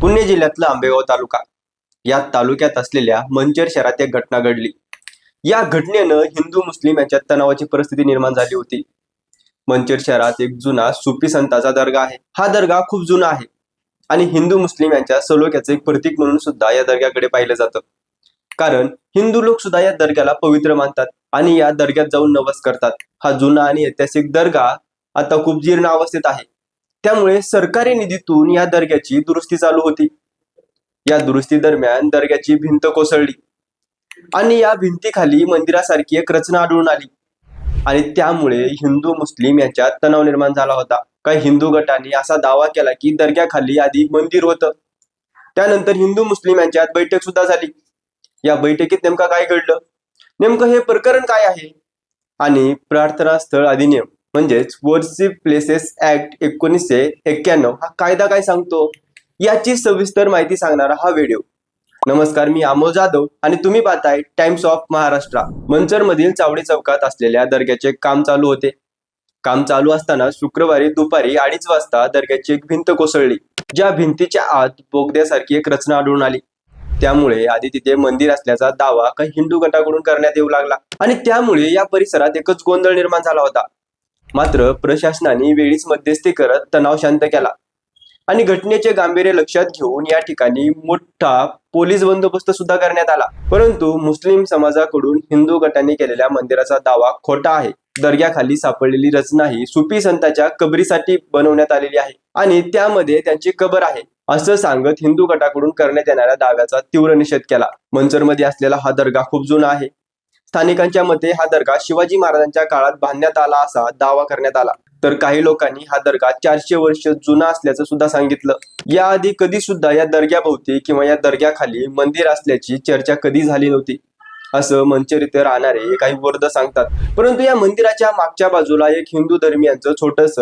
पुणे जिल्ह्यातला आंबेगाव तालुका. या तालुक्यात असलेल्या मंचर शहरात एक घटना घडली. या घटनेनं हिंदू मुस्लिम यांच्यात तणावाची परिस्थिती निर्माण झाली होती. मंचर शहरात एक जुना सुपी संताचा दर्गा आहे. हा दर्गा खूप जुना आहे आणि हिंदू मुस्लिम यांच्या सलोख्याचे एक प्रतीक म्हणून सुद्धा या दर्ग्याकडे पाहिलं जातं. कारण हिंदू लोक सुद्धा या दर्ग्याला पवित्र मानतात आणि या दर्ग्यात जाऊन नवस करतात. हा जुना आणि ऐतिहासिक दर्गा आता खूप जीर्ण अवस्थेत आहे. त्यामुळे सरकारी निधीतून या दर्ग्याची दुरुस्ती चालू होती. या दुरुस्ती दरम्यान दर्ग्याची भिंत कोसळली आणि या भिंतीखाली मंदिरासारखी एक रचना आढळून आली. आणि त्यामुळे हिंदू मुस्लिम यांच्यात तणाव निर्माण झाला होता. काही हिंदू गटांनी असा दावा केला की दर्ग्याखाली आधी मंदिर होतं. त्यानंतर हिंदू मुस्लिम यांच्यात बैठक सुद्धा झाली. या बैठकीत नेमका काय घडलं? नेमकं हे प्रकरण काय आहे? आणि प्रार्थना स्थळ अधिनियम म्हणजेच वर्शिप प्लेसेस ऍक्ट एकोणीसशे एक्क्याण्णव हा कायदा काय सांगतो? याची सविस्तर माहिती सांगणारा हा व्हिडिओ नमस्कार मी अमोल जाधव आणि तुम्ही पाहताय टाइम्स ऑफ महाराष्ट्र मंचर मधील चावडी चौकात असलेल्या दर्ग्याचे काम चालू होते. काम चालू असताना शुक्रवारी दुपारी अडीच वाजता दर्ग्याची एक भिंत कोसळली ज्या भिंतीच्या आत बोगद्यासारखी एक रचना आढळून आली. त्यामुळे आधी तिथे मंदिर असल्याचा दावा काही हिंदू गटाकडून करण्यात येऊ लागला आणि त्यामुळे या परिसरात एकच गोंधळ निर्माण झाला होता. मात्र प्रशासनाने वेळीच मध्यस्थी करत तणाव शांत केला. आणि घटनेचे गांभीर्य लक्षात घेऊन या ठिकाणी मोठा पोलीस बंदोबस्त सुद्धा करण्यात आला. परंतु मुस्लिम समाजाकडून हिंदू गटांनी केलेल्या मंदिराचा दावा खोटा आहे. दर्ग्याखाली सापडलेली रचना ही सुपी संतांच्या कबरीसाठी बनवण्यात आलेली आहे आणि त्यामध्ये त्यांची कबर आहे असं सांगत हिंदू गटाकडून करण्यात येणाऱ्या दाव्याचा तीव्र निषेध केला. मंचरमध्ये असलेला हा दर्गा खूप जुना आहे. स्थानिकांच्या मते हा दर्गा शिवाजी महाराजांच्या काळात बांधण्यात आला असा दावा करण्यात आला. तर काही लोकांनी हा दर्गा चारशे वर्ष जुना असल्याचं सुद्धा सांगितलं. याआधी कधी सुद्धा या दर्ग्याभोवती किंवा या दर्ग्याखाली मंदिर असल्याची चर्चा कधी झाली नव्हती असं मंचर इथे राहणारे काही वर्द सांगतात. परंतु या मंदिराच्या मागच्या बाजूला एक हिंदू धर्मियांचं छोटस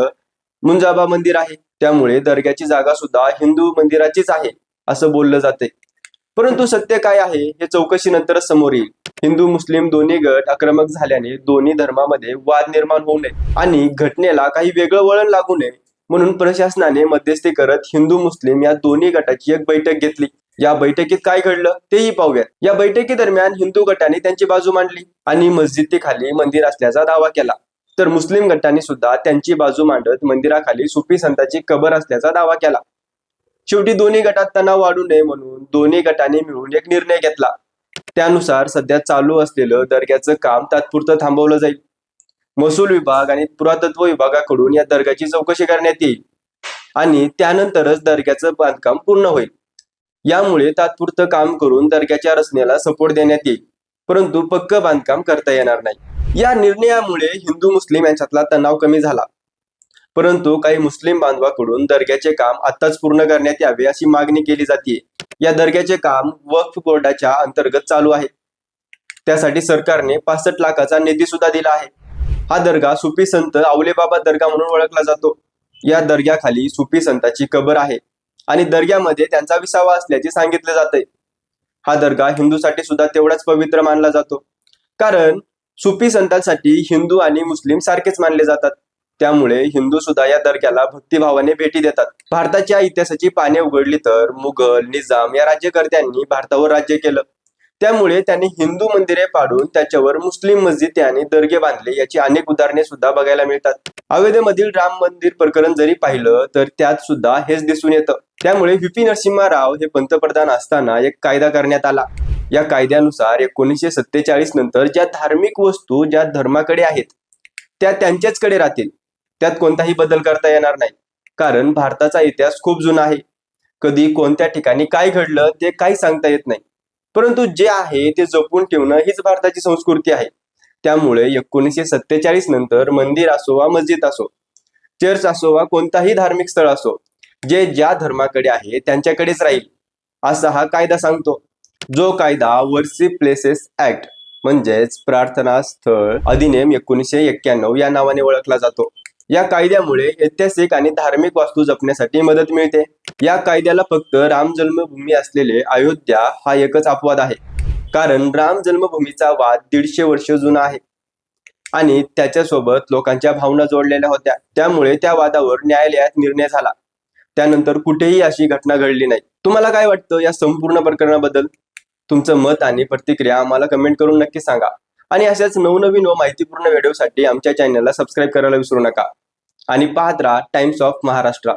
मुंजाबा मंदिर आहे. त्यामुळे दर्ग्याची जागा सुद्धा हिंदू मंदिराचीच आहे असं बोललं जाते. परंतु सत्य काय आहे हे चौकशीनंतरच समोर येईल. हिंदू मुस्लिम दोन्ही गट आक्रमक झाल्याने दोन्ही धर्मामध्ये वाद निर्माण होऊ नये आणि घटनेला काही वेगळं वळण लागू नये म्हणून प्रशासनाने मध्यस्थी करत हिंदू मुस्लिम या दोन्ही गटाची एक बैठक घेतली. या बैठकीत काय घडलं तेही पाहूयात. या बैठकी दरम्यान हिंदू गटाने त्यांची बाजू मांडली आणि मस्जिदीखाली मंदिर असल्याचा दावा केला. तर मुस्लिम गटांनी सुद्धा त्यांची बाजू मांडत मंदिराखाली सुफी संतांची कबर असल्याचा दावा केला. शेवटी दोन्ही गटात तणाव वाढू नये म्हणून दोन्ही गटांनी मिळून एक निर्णय घेतला. त्यानुसार सध्या चालू असलेलं दर्ग्याचं काम तात्पुरतं थांबवलं जाईल. महसूल विभाग आणि पुरातत्व विभागाकडून या दर्ग्याची चौकशी करण्यात येईल आणि त्यानंतरच दर्ग्याचं बांधकाम पूर्ण होईल. यामुळे तात्पुरतं काम करून दर्ग्याच्या रचनेला सपोर्ट देण्यात येईल. परंतु पक्क बांधकाम करता येणार नाही. या निर्णयामुळे हिंदू मुस्लिम यांच्यातला तणाव कमी झाला. परंतु काही मुस्लिम बांधवाकडून दर्ग्याचे काम आताच पूर्ण करण्यात यावे अशी मागणी केली जाते या दर्ग्याचे काम वक्फ बोर्डाच्या अंतर्गत चालू आहे. त्यासाठी सरकारने पासष्ट लाखाचा निधी सुद्धा दिला आहे. हा दर्गा सुफी संत आवलेबाबा दर्गा म्हणून ओळखला जातो. या दर्ग्याखाली सुफी संताची कबर आहे आणि दर्ग्यामध्ये त्यांचा विसावा असल्याचे सांगितले जाते. हा दर्गा हिंदूसाठी सुद्धा तेवढाच पवित्र मानला जातो. कारण सुफी संतांसाठी हिंदू आणि मुस्लिम सारखेच मानले जातात. त्यामुळे हिंदू सुद्धा या दर्ग्याला भक्तिभावाने भेटी देतात. भारताच्या इतिहासाची पाने उघडली तर मुघल निजाम या राज्यकर्त्यांनी भारतावर राज्य केलं. त्यामुळे त्यांनी हिंदू मंदिरे पाडून त्याच्यावर मुस्लिम मस्जिद आणि दर्गे बांधले याची अनेक उदाहरणे सुद्धा बघायला मिळतात. अयोध्येमधील राम मंदिर प्रकरण जरी पाहिलं तर त्यात सुद्धा हेच दिसून येतं. त्यामुळे व्ही. नरसिंहा राव हे पंतप्रधान असताना एक कायदा करण्यात आला. या कायद्यानुसार एकोणीसशे सत्तेचाळीस नंतर ज्या धार्मिक वस्तू ज्या धर्माकडे आहेत त्या त्यांच्याचकडे राहतील. त्यात कोणताही बदल करता येणार नाही. कारण भारताचा इतिहास खूप जुना आहे. कधी कोणत्या ठिकाणी काय घडलं ते काही सांगता येत नाही. परंतु जे आहे ते जपून ठेवणं हीच भारताची संस्कृती आहे. त्यामुळे एकोणीसशे सत्तेचाळीस नंतर मंदिर असो वा मस्जिद असो चर्च असो वा कोणताही धार्मिक स्थळ असो जे ज्या धर्माकडे आहे त्यांच्याकडेच राहील असा हा कायदा सांगतो. जो कायदा वर्शिप प्लेसेस ऍक्ट म्हणजेच प्रार्थना स्थळ अधिनियम एकोणीसशे एक्क्याण्णव या नावाने ओळखला जातो. या कायद्यामुळे ऐतिहासिक आणि धार्मिक वास्तू जपण्यासाठी मदत मिळते. या कायद्याला फक्त राम जन्मभूमी असलेले अयोध्या हा एकच अपवाद आहे. कारण राम जन्मभूमीचा वाद दीडशे वर्ष जुना आहे. आणि त्याच्यासोबत लोकांच्या भावना जोडलेल्या होत्या. त्यामुळे त्या वादावर न्यायालयात निर्णय झाला. त्यानंतर कुठेही अशी घटना घडली नाही. तुम्हाला काय वाटतं या संपूर्ण प्रकरणाबद्दल? तुमचं मत आणि प्रतिक्रिया आम्हाला कमेंट करून नक्की सांगा. आणि अशाच नवनवीन व माहितीपूर्ण व्हिडिओसाठी आमच्या चॅनलला सबस्क्राईब करायला विसरू नका. आणि पाहत राहा टाइम्स ऑफ महाराष्ट्र